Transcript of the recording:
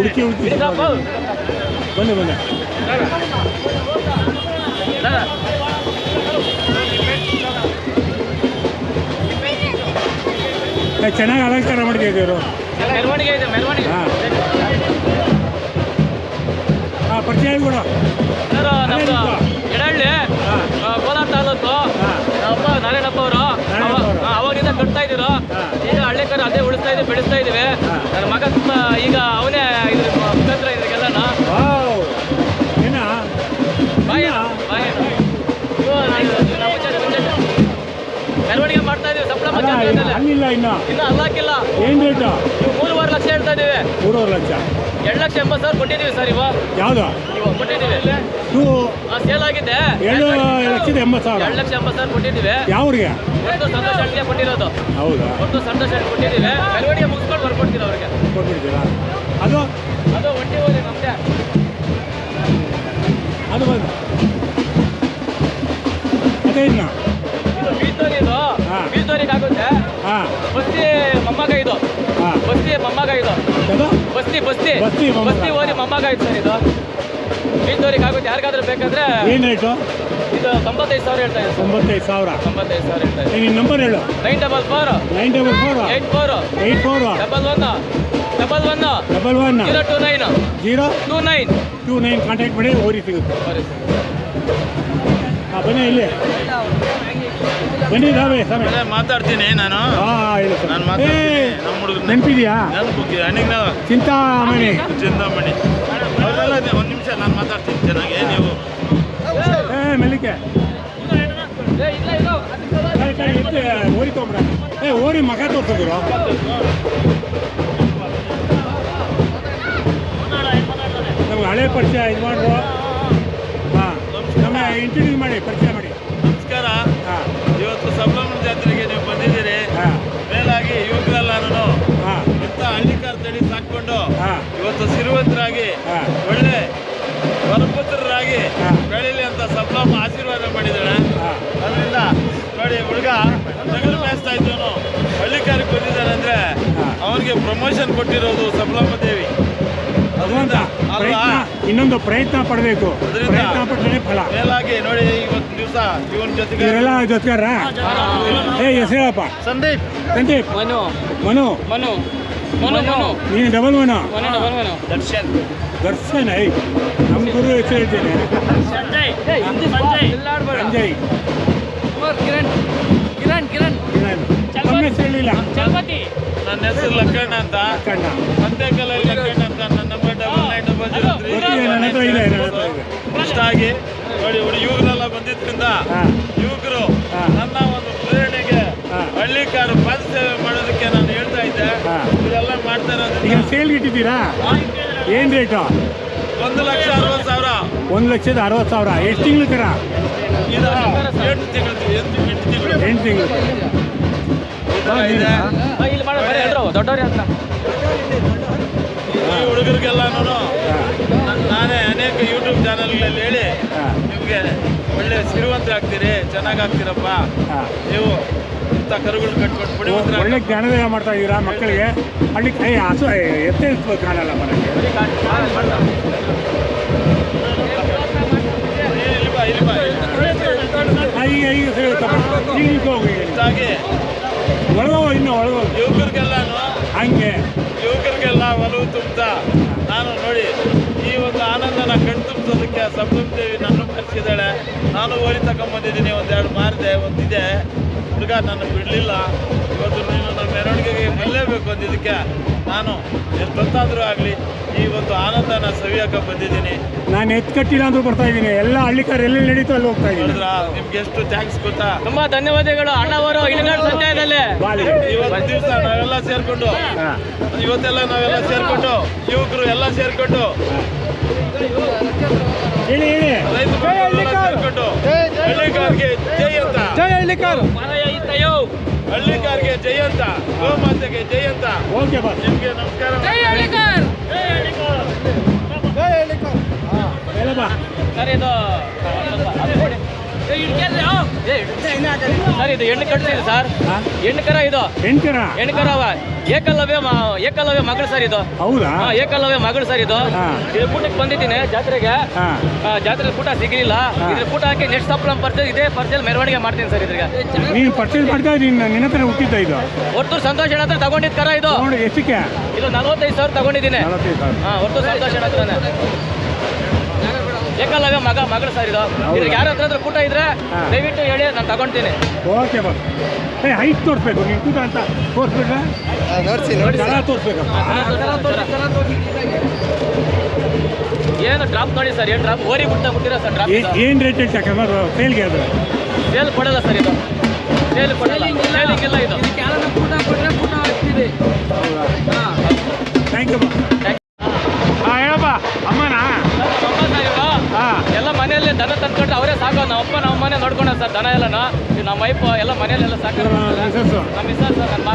ಅಕ್ಕಿ ಹುಡುಕಿ ಬನ್ನಿ ಬನ್ನಿ. ಏ, ಚೆನ್ನಾಗಿ ಅಲಂಕಾರ ಮಾಡಿದೆ ಮೆರವಣಿಗೆ ಹಾಂ. ಹಾಂ ಪರಿಚಯ ಕೂಡ ನಮ್ದು ಎಡಹಳ್ಳಿ ಹಾಂ. ಆ, ಕೋಲಾರ ತಾಲೂಕು. ಇದೀವಿ ಇನ್ನ. ಇನ್ನ ಜಾತ್ರೆಯಲ್ಲಿ ಏನ್ ರೇಟು ಮೂರುವರೆ ಲಕ್ಷ ಹೇಳ್ತಾ ಇದೀವಿ ಮೂರುವರೆ ಲಕ್ಷ. ಎರಡು ಲಕ್ಷ ಎಂಬತ್ತು ಸಾವಿರ ಕೊಟ್ಟಿದ್ದೀವಿ ಸರ್ ಇವಾಗ. ಯಾವುದು? ಇವಾಗ ಕೊಟ್ಟಿದ್ದೀವಿ. ಇವು ಸೇಲ್ ಆಗಿದೆ. ಎರಡು ಲಕ್ಷದ ಎಂಬತ್ತು ಸಾವಿರ. ಎರಡು ಲಕ್ಷ ಎಂಬತ್ತು ಸಾವಿರ ಕೊಟ್ಟಿದ್ದೀವಿ. ಯಾವ್ರಿಗೆ? ಒಂದು ಸಂತೋಷ ಹಣ್ಣಿಗೆ ಕೊಟ್ಟಿರೋದು. ಹೌದಾ? ಒಂದು ಸಂತೋಷ ಹಣ್ಣು ಕೊಟ್ಟಿದ್ದೀವಿ. ಮೆರವಣಿಗೆ ಮುಗಿಸ್ಕೊಂಡು ಬರ್ಕೊಡ್ತೀವಿ ಅವ್ರಿಗೆ? ಕೊಟ್ಬಿಡ್ತೀರಾ? ಅದು? ಅದು ಒಂಟಿ ಹೋಗಿ ನಮ್ದೆ. ಅದು ಬಂದು. ಅದೇ ಇನ್ನ? ಮೊಮ್ಮಗ ಇದು. ಬಸ್ತಿ ಬಸ್ತಿ. ಬಸ್ತಿ ಮೊಮ್ಮಗ. ಬಸ್ತಿ ಓರಿ ಮೊಮ್ಮಗ ಇದು ಸರ್ ಇದು. ಬೀಳ್ತೋರಿಗೆ ಆಗುತ್ತೆ ಯಾರಿಗಾದ್ರೂ ಬೇಕಂದ್ರೆ ಏನು ರೇಟು ಇದು ತೊಂಬತ್ತೈದು ಸಾವಿರ ಹೇಳ್ತಾ ಇದೆ ಸರ್. ತೊಂಬತ್ತೈದು ಸಾವಿರ. ತೊಂಬತ್ತೈದು ಸಾವಿರ ಹೇಳ್ತಾ ಇದೆ ನಿನ್ನ ನಂಬರ್ ಹೇಳು. Nine double four. Nine double four? Eight four. Eight four? Double one. Double one. Double one. Zero two nine. Zero two nine. Two nine contact ಮಾಡಿ ಓರಿ ಸಿಗುತ್ತೆ. ಸರಿ ಸರ್. ಹಾಂ ಬನ್ನಿ ಇಲ್ಲಿ. ಬನ್ನಿ ಅದೇ ಮಾತಾಡ್ತೀನಿ ನಾನು. ನಾನು ಮಾತಾಡ್ತೀನಿ. ನಮ್ಮ ಹುಡುಗರು ನೆನಪಿದೆಯಾ? ನೆನಪು ಹಣ್ಣಿನ ಚಿಂತಾಮಣಿ. ಚಿಂತಾಮಣಿ. ಒಂದು ನಿಮಿಷ ನಾನು ಮಾತಾಡ್ತೀನಿ ಚೆನ್ನಾಗಿ. ನೀವು ಏ ಮೆಲ್ಲಿಕೆ. ಓರಿ ತೊಗೊಂಬ್ರ ಏ ಓರಿ ಮಗ ತೋರ್ಸಿದ್ರು? ನಮ್ಗೆ ಹಳೆ ಪರಿಚಯ ಇದು ಮಾಡ್ರು. ಹಾಂ ನಮ್ಮ ಇಂಟ್ರಡ್ಯೂಸ್ ಮಾಡಿ ಪರಿಚಯ ಮಾಡಿ. ಕೊಟ್ಟಿರೋದು ಸಂಭ್ರಮ ದೇವಿ ಇನ್ನೊಂದು ಪ್ರಯತ್ನ ಪಡಬೇಕು. ಪ್ರಯತ್ನ ಪಟ್ಟರೆ ಫಲ. ಮೇಲಾಗಿ ನೋಡಿ ಇವತ್ತು ದಿವಸ ಇವನ್ ಜೊತೆಗೆ ಇವರೆಲ್ಲ ಜೊತೆಗಾರ? ಏ ಸಂದೀಪ್. ಸಂದೀಪ್. ಮನು. ಮನು. ಮನು. ಮನು ಮನು. ನೀನು ಡಬಲ್ ಮನು. ಮನು ಡಬಲ್ ಮನು. ದರ್ಶನ್. ದರ್ಶನ್ ಐ ನಮ್ಮ ಗುರು ಹೆಸರು ಹೇಳ್ತೇನೆ. ಸಂಜಯ್. ಸಂಜಯ್ ಸಂಜಯ್. ಕಿರಣ್. ಕಿರಣ್ ಕಿರಣ್. ಹೆಸರು ಹೇಳಿಲ್ಲ. ಚಲಪತಿ. ನನ್ನ ಹೆಸರು ಲಕ್ಕಣ್ಣ ಅಂತ. ಕಲರ್ ಲಕ್ಕಣ್ಣ ಅಂತ ನನ್ನ number double nine double zero three ಇಷ್ಟ ಆಗಿ ನೋಡಿ ಹುಡುಗ ಯುವಕರೆಲ್ಲ ಬಂದಿದ್ರಿಂದ ಯುವಕರು. ನನ್ನ ಒಂದು ಪ್ರೇರಣೆಗೆ ಹಳ್ಳಿ ಕಾರು ಪಾದ ಸೇವೆ ಮಾಡೋದಕ್ಕೆ ನಾನು ಹೇಳ್ತಾ ಇದ್ದೆ. ಇದೆಲ್ಲ ಮಾಡ್ತಾ ಇರೋದ್ರಿಂದ ಸೇಲ್ಗೆ ಇಟ್ಟಿದ್ದೀರಾ? ಏನು ರೇಟು? ಒಂದು ಲಕ್ಷ ಅರವತ್ತು ಸಾವಿರ. ಒಂದು ಲಕ್ಷದ ಅರವತ್ತು ಸಾವಿರ. ಎಷ್ಟು ತಿಂಗಳು ಕರ? ಇದು ಎಂಟು ತಿಂಗಳು ಎಂಟು ತಿಂಗಳು. ಎಂಟು ತಿಂಗಳು. ಇದೆ. ದೊಡ್ಡವ್ರಿ ಅಂತ ಈ ಹುಡುಗರಿಗೆಲ್ಲನೂ ನಾನೇ ಅನೇಕ ಯೂಟ್ಯೂಬ್ ಚಾನಲ್ಗಳಲ್ಲಿ ಹೇಳಿ ಹಾಂ. ನಿಮಗೆ ಒಳ್ಳೆ ಸಿರಿವಂತರಾಗ್ತೀರಿ ಚೆನ್ನಾಗಿ ಆಗ್ತೀರಪ್ಪ ಹಾಂ. ನೀವು ಇಂಥ ಕರುಗಳು ಕಟ್ಕೊಂಡು ಒಳ್ಳೆ ಪುಡಿವಂತರ ಜ್ಞಾನೋದಯ ಮಾಡ್ತಾ ಇದ್ದೀರಾ ಮಕ್ಕಳಿಗೆ? ಅಲ್ಲಿ ಕೈ ಹಸು ಎತ್ತೆ ಇಸ್ಬೇಕು ಕಾಣಲ್ಲ ಮನೆಗೆ ಈಗ ಈಗ ಒಳಗೋಗು ಇನ್ನು ಒಳಗೋ ಯುವಕರಿಗೆಲ್ಲಾನು ಹಂಗೆ ಯುವಕರಿಗೆಲ್ಲ ಒಲವು ತುಂಬ್ತಾ ನಾನು ನೋಡಿ ಈ ಒಂದು ಆನಂದನ ಕಣ್ತುಂಬಿಸೋದಕ್ಕೆ ದೇವಿ ನನ್ನ ಕರೆಸಿದ್ದಾಳೆ. ನಾನು ಓಡಿ ತಗೊಂಬಂದಿದ್ದೀನಿ, ಒಂದೆರಡು ಮಾರಿದೆ, ಒಂದಿದೆ. ಹುಡುಗ ನನ್ನ ಬಿಡಲಿಲ್ಲ. ಇವತ್ತು ನೀನು ಮೆರವಣಿಗೆಗೆ ಬರಲೇಬೇಕು ಅಂದಿದ್ದಕ್ಕೆ ನಾನು ಎಷ್ಟೊತ್ತಾದರೂ ಆಗಲಿ ಈ ಒಂದು ಆನಂದನ ಸವಿಯಕ್ಕೆ ಬಂದಿದ್ದೀನಿ. ನಾನು ಎತ್ತು ಕಟ್ಟಿಲ್ಲ ಅಂದ್ರೂ ಬರ್ತಾ ಇದ್ದೀನಿ. ಎಲ್ಲ ಹಳ್ಳಿಕಾರ ಎಲ್ಲೆಲ್ಲಿ ನಡೀತು ಅಲ್ಲಿ ಹೋಗ್ತಾ ಇದ್ದೀನಿ. ನಿಮ್ಗೆ ಎಷ್ಟು ಥ್ಯಾಂಕ್ಸ್ ಗೊತ್ತಾ? ತುಂಬಾ ಧನ್ಯವಾದಗಳು ಅಣ್ಣವರು ಇಳಗಾಡ್ ಸಂಜಯದಲ್ಲಿ. ಇವತ್ತು ದಿವಸ ನಾವೆಲ್ಲ ಸೇರ್ಕೊಂಡು ಇವತ್ತೆಲ್ಲ ನಾವೆಲ್ಲ ಸೇರ್ಕೊಂಡು ಯುವಕರು ಎಲ್ಲ ಸೇರ್ಕೊಂಡು ಹೇಳಿ ಹೇಳಿ. ರೈತ ಬಂಧುಗಳೆಲ್ಲ ಸೇರ್ಕೊಂಡು ಹಳ್ಳಿಕಾರ್ಗೆ ಜೈ ಅಂತ. ಜೈ ಹಳ್ಳಿಕಾರ್. ಹಳ್ಳಿಕಾರ್ಗೆ ಜಯಂತ ಅಂತ ಗೋಮಾತೆಗೆ ಜಯಂತ. ಅಂತ ಓಕೆ ಬಾ ನಿಮ್ಗೆ ನಮಸ್ಕಾರ ಸರ್ ಇದು. ಸರ್ ಇದು ಹೆಣ್ಣು ಕಟ್ತಿದೆ ಸರ್? ಹೆಣ್ಣು ಕರ ಇದು. ಎಂಟರ ಹೆಣ್ಣು ಕರ ಅವ. ಏಕಲವ್ಯ ಮ- ಏಕಲವ್ಯ ಮಗಳು ಸರ್ ಇದು. ಹೌದಾ? ಹಾ, ಏಕಲವ್ಯ ಮಗಳು ಸರ್ ಇದು. ಹಾ. ಇದು ಕೂಟಕ್ಕೆ ಬಂದಿದ್ದೀನಿ ಜಾತ್ರೆಗೆ. ಹಾ. ಆ, ಜಾತ್ರೆ ಕೂಟ ಸಿಗಲಿಲ್ಲ. ಹಾ. ಇದ್ರ ಕೂಟ ಹಾಕಿ ನೆಕ್ಸ್ಟ್ ಸಪ್ಲ ಪರ್ಚೇಸ್ ಇದೇ ಪರ್ಚೇಸ್ ಮೆರವಣಿಗೆ ಮಾಡ್ತೀನಿ ಸರ್ ಇದ್ರಿಗೆ. ನೀನು ಪರ್ಚೇಸ್ ಮಾಡ್ತಾ ನಿನ್ನ ನಿನ್ನ ಹತ್ರ ಹುಟ್ಟಿದ್ದ ಇದು? ಹೊರತು ಸಂತೋಷ್ ಅಣ್ಣ ಹತ್ರ ತಗೊಂಡಿದ್ ಕರ ಇದು. ನೋಡಿ ಎಷ್ಟಕ್ಕೆ? ಇದು ನಲವತ್ತೈದು ಸಾವಿರ ತಗೊಂಡಿದ್ದೀನಿ. ನಲವತ್ತೈದು ಸಾವಿರ. ಹಾ ಒಟ್ಟು ಸಂತೋಷ್ ಅಣ್ಣ ಹತ್ರನೇ. ಏಕಲವ್ಯ ಮಗ ಮಗಳು ಸರ್ ಇದು. ಇದ್ರಿಗೆ ಯಾರ ಹತ್ರ ಕೂಟ ಇದ್ರೆ. ದಯವಿಟ್ಟು ಹೇಳಿ ನಾನು ತಗೊಂತೀನಿ. ಓಕೆ ಬಸ್ ಏ ಹೈಟ್ ತೋರಿಸ್ಬೇಕು ನೀನು ಕೂಟ ಅಂತ ತೋರಿಸ್ಬೇಕಾ ನೋಡ್ಸಿ ಸ್ಥಳ ತೋರಿಸ್ಬೇಕಪ್ಪ. ಏನು ಡ್ರಾಪ್ ನೋಡಿ ಸರ್ ಏನು ಡ್ರಾಪ್ ಓರಿ ಬಿಡ್ತಾ ಬಿಟ್ಟಿರೋ ಸರ್ ಡ್ರಾಪ್ ಏನು ರೇಟ್ ಹೇಳ್ತಾ ಯಾಕಂದ್ರೆ ಸೇಲ್ಗೆ ಅದು. ಸೇಲ್ ಕೊಡಲ್ಲ ಸರ್ ಇದು. ಸೇಲ್ ಕೊಡಲ್ಲ. ಸೇಲಿಂಗ್ ಇಲ್ಲ. ಇದು. ಥ್ಯಾಂಕ್ ಸರ್ ದನ ಎಲ್ಲನ ನಮ್ಮ ವೈಫ್ ಎಲ್ಲ ಮನೆಯಲ್ಲೆಲ್ಲ ಸಾಕು ನಮ್ಮ ಮಿಸ್ಸಸ್ ನನ್ನ ಮಗ ಮಗಳು